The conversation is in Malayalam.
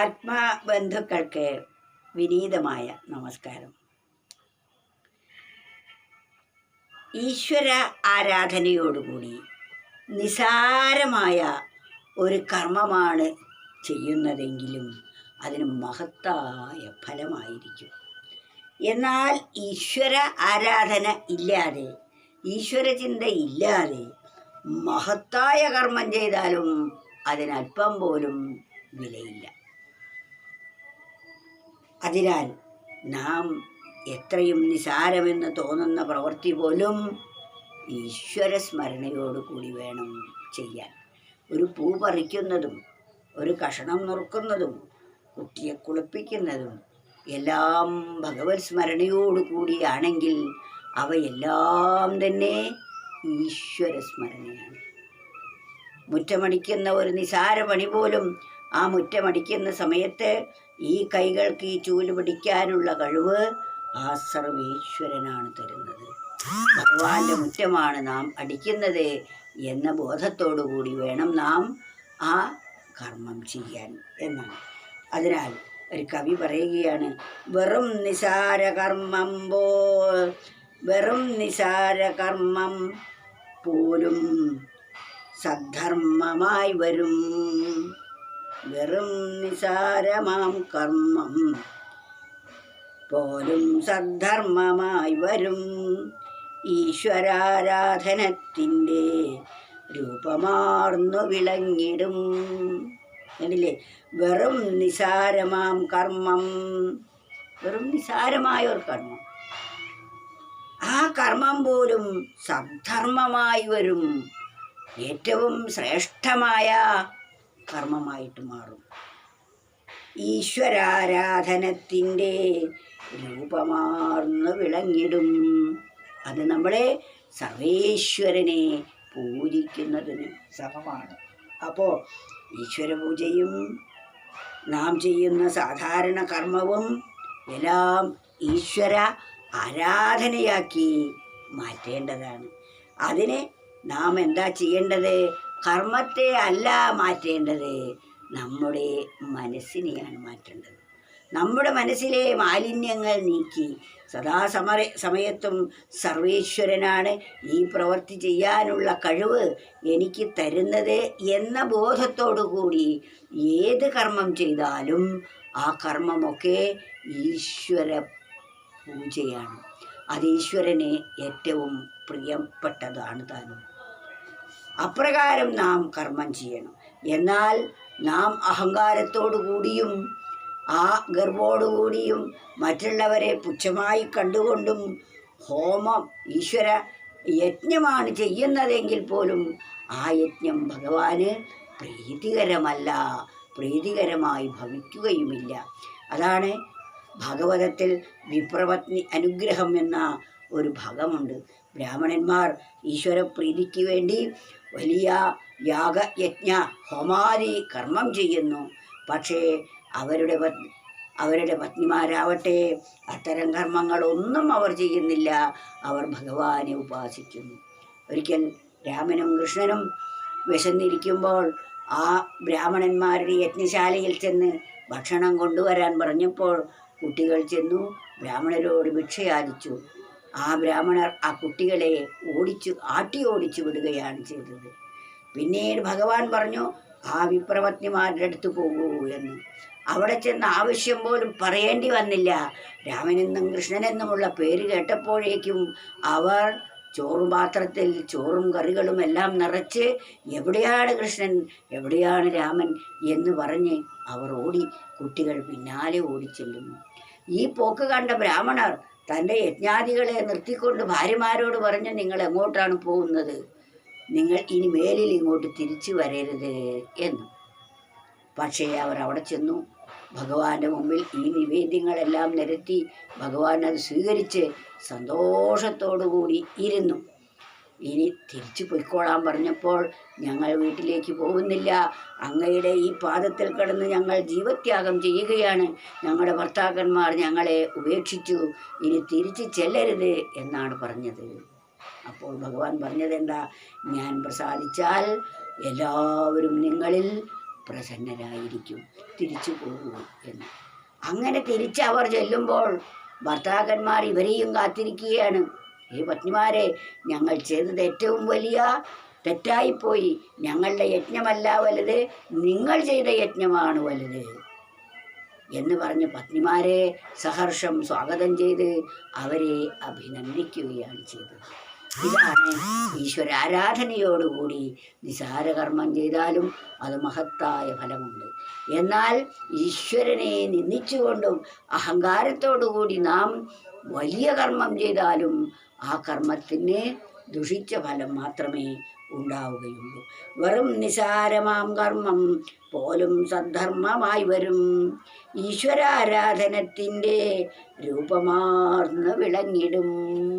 ആത്മബന്ധുക്കൾക്ക് വിനീതമായ നമസ്കാരം. ഈശ്വര ആരാധനയോടുകൂടി നിസാരമായ ഒരു കർമ്മമാണ് ചെയ്യുന്നതെങ്കിലും അതിന് മഹത്തായ ഫലമായിരിക്കും. എന്നാൽ ഈശ്വര ആരാധന ഇല്ലാതെ ഈശ്വരചിന്ത ഇല്ലാതെ മഹത്തായ കർമ്മം ചെയ്താലും അതിനല്പം പോലും വിലയില്ല. അതിനാൽ നാം എത്രയും നിസാരമെന്ന് തോന്നുന്ന പ്രവൃത്തി പോലും ഈശ്വര സ്മരണയോടുകൂടി വേണം ചെയ്യാൻ. ഒരു പൂ പറിക്കുന്നതും ഒരു കഷണം നുറുക്കുന്നതും കുട്ടിയെ കുളിപ്പിക്കുന്നതും എല്ലാം ഭഗവത് സ്മരണയോടുകൂടിയാണെങ്കിൽ അവയെല്ലാം തന്നെ ഈശ്വര സ്മരണയാണ് മുറ്റമടിക്കുന്ന ഒരു നിസാര പണി പോലും ആ മുറ്റമടിക്കുന്ന സമയത്ത് ഈ കൈകൾക്ക് ഈ ചൂൽ പിടിക്കാനുള്ള കഴിവ് ആ സർവീശ്വരനാണ് തരുന്നത്. ഭഗവാന്റെ മുറ്റമാണ് നാം അടിക്കുന്നത് എന്ന ബോധത്തോടു കൂടി വേണം നാം ആ കർമ്മം ചെയ്യാൻ എന്നാണ്. അതിനാൽ ഒരു കവി പറയുകയാണ് വെറും നിസാര കർമ്മം പോ വെറും നിസാര കർമ്മം പോലും സദ്ധർമ്മമായി വരും. വെറും നിസാരമാം കർമ്മം. പോലും സദ്ധർമ്മമായി വരും ഈശ്വരാരാധനത്തിന്റെ രൂപമാർന്നു വിളങ്ങിടും. കണ്ടില്ലേ? വെറും നിസാരമാം കർമ്മം. വെറും നിസാരമായ ഒരു കർമ്മം. ആ കർമ്മം പോലും സദ്ധർമ്മമായി വരും. ഏറ്റവും ശ്രേഷ്ഠമായ കർമ്മമായിട്ട് മാറും. ഈശ്വരാരാധനത്തിന്റെ രൂപമാർന്ന് വിളങ്ങിടും. അത് നമ്മളെ സർവേശ്വരനെ പൂജിക്കുന്നതിന് സമമാണ്. അപ്പോൾ ഈശ്വര പൂജയും നാം ചെയ്യുന്ന സാധാരണ കർമ്മവും എല്ലാം ഈശ്വര ആരാധനയാക്കി മാറ്റേണ്ടതാണ്. അതിനെ നാം എന്താ ചെയ്യേണ്ടത്? കർമ്മത്തെ അല്ല മാറ്റേണ്ടത് നമ്മുടെ മനസ്സിനെയാണ് മാറ്റേണ്ടത്. നമ്മുടെ മനസ്സിലെ മാലിന്യങ്ങൾ നീക്കി സദാ സമര സമയത്തും സർവേശ്വരനാണ് ഈ പ്രവൃത്തി ചെയ്യാനുള്ള കഴിവ് എനിക്ക് തരുന്നത് എന്ന ബോധത്തോടു കൂടി ഏത് കർമ്മം ചെയ്താലും ആ കർമ്മമൊക്കെ ഈശ്വര പൂജയാണ്. അത് ഈശ്വരന് ഏറ്റവും പ്രിയപ്പെട്ടതാണ് താനും. അപ്രകാരം നാം കർമ്മം ചെയ്യണം. എന്നാൽ നാം അഹങ്കാരത്തോടു കൂടിയും ആ ഗർഭോടുകൂടിയും മറ്റുള്ളവരെ പുച്ഛമായി കണ്ടുകൊണ്ടും ഹോമം ഈശ്വര യജ്ഞമാണ് ചെയ്യുന്നതെങ്കിൽ പോലും ആ യജ്ഞം ഭഗവാന് പ്രീതികരമല്ല പ്രീതികരമായി ഭവിക്കുകയുമില്ല. അതാണ് ഭഗവതത്തിൽ വിപ്രപത്നി അനുഗ്രഹം എന്ന ഒരു ഭാഗമുണ്ട്. ബ്രാഹ്മണന്മാർ ഈശ്വരപ്രീതിക്ക് വേണ്ടി വലിയ യാഗയജ്ഞ ഹോമാരി കർമ്മം ചെയ്യുന്നു. പക്ഷേ അവരുടെ അവരുടെ പത്നിമാരാവട്ടെ അത്തരം കർമ്മങ്ങളൊന്നും അവർ ചെയ്യുന്നില്ല. അവർ ഭഗവാനെ ഉപാസിക്കുന്നു. ഒരിക്കൽ രാമനും കൃഷ്ണനും വിശന്നിരിക്കുമ്പോൾ ആ ബ്രാഹ്മണന്മാരുടെ യജ്ഞശാലയിൽ ചെന്ന് ഭക്ഷണം കൊണ്ടുവരാൻ പറഞ്ഞപ്പോൾ കുട്ടികൾ ചെന്നു ബ്രാഹ്മണരോട് ഭിക്ഷയാചിച്ചു. ആ ബ്രാഹ്മണർ ആ കുട്ടികളെ ഓടിച്ചു ആട്ടി ഓടിച്ചു വിടുകയാണ് ചെയ്തത്. പിന്നീട് ഭഗവാൻ പറഞ്ഞു ആ വിപ്രപത്നിമാരുടെ അടുത്ത് പോകൂ എന്ന്. അവിടെ ചെന്ന് ആവശ്യം പോലും പറയേണ്ടി വന്നില്ല. രാമനെന്നും കൃഷ്ണനെന്നുമുള്ള പേര് കേട്ടപ്പോഴേക്കും അവർ ചോറും പാത്രത്തിൽ ചോറും കറികളും എല്ലാം നിറച്ച് എവിടെയാണ് കൃഷ്ണൻ? എവിടെയാണ് രാമൻ? എന്ന് പറഞ്ഞ് അവർ ഓടി കുട്ടികൾ പിന്നാലെ ഓടിച്ചെല്ലുന്നു. ഈ പോക്ക് കണ്ട ബ്രാഹ്മണർ തന്റെ യജ്ഞാദികളെ നിർത്തിക്കൊണ്ട് ഭാര്യമാരോട് പറഞ്ഞു നിങ്ങൾ എങ്ങോട്ടാണ് പോകുന്നത്? നിങ്ങൾ ഇനി മേലിൽ ഇങ്ങോട്ട് തിരിച്ചു വരരുത് എന്ന്. പക്ഷേ അവർ അവിടെ ചെന്നു. ഭഗവാന്റെ മുമ്പിൽ ഈ നിവേദ്യങ്ങളെല്ലാം നിരത്തി ഭഗവാൻ അത് സ്വീകരിച്ച് സന്തോഷത്തോടു കൂടി ഇരുന്നു. ഇനി തിരിച്ചു പൊയ്ക്കോളാൻ പറഞ്ഞപ്പോൾ ഞങ്ങൾ വീട്ടിലേക്ക് പോകുന്നില്ല. അങ്ങയുടെ ഈ പാദത്തിൽ കിടന്ന് ഞങ്ങൾ ജീവത്യാഗം ചെയ്യുകയാണ്. ഞങ്ങളുടെ ഭർത്താക്കന്മാർ ഞങ്ങളെ ഉപേക്ഷിച്ചു. ഇനി തിരിച്ചു ചെല്ലരുത് എന്നാണ് പറഞ്ഞത്. അപ്പോൾ ഭഗവാൻ പറഞ്ഞത് എന്താ ഞാൻ പ്രസാദിച്ചാൽ എല്ലാവരും നിങ്ങളിൽ പ്രസന്നരായിരിക്കും. തിരിച്ചു പോകൂ എന്ന്. അങ്ങനെ തിരിച്ചവർ ചെല്ലുമ്പോൾ ഭർത്താക്കന്മാർ ഇവരെയും കാത്തിരിക്കുകയാണ്. ഈ പത്നിമാരെ ഞങ്ങൾ ചെയ്തത് ഏറ്റവും വലിയ തെറ്റായിപ്പോയി. ഞങ്ങളുടെ യജ്ഞമല്ല വലുത് നിങ്ങൾ ചെയ്ത യജ്ഞമാണ് വലുത്. എന്ന് പറഞ്ഞ് പത്നിമാരെ സഹർഷം സ്വാഗതം ചെയ്ത് അവരെ അഭിനന്ദിക്കുകയാണ് ചെയ്തത്. ഇതാണ് ഈശ്വരാരാധനയോടുകൂടി നിസാരകർമ്മം ചെയ്താലും അത് മഹത്തായ ഫലമുണ്ട്. എന്നാൽ ഈശ്വരനെ നിന്ദിച്ചുകൊണ്ടും അഹങ്കാരത്തോടുകൂടി നാം വലിയ കർമ്മം ചെയ്താലും ആ കർമ്മത്തിന് ദുഷിച്ച ഫലം മാത്രമേ ഉണ്ടാവുകയുള്ളൂ. വെറും നിസാരമാം കർമ്മം പോലും സദ്ധർമ്മമായി വരും. ഈശ്വരാരാധനത്തിന്റെ രൂപമാർന്ന് വിളങ്ങിടും.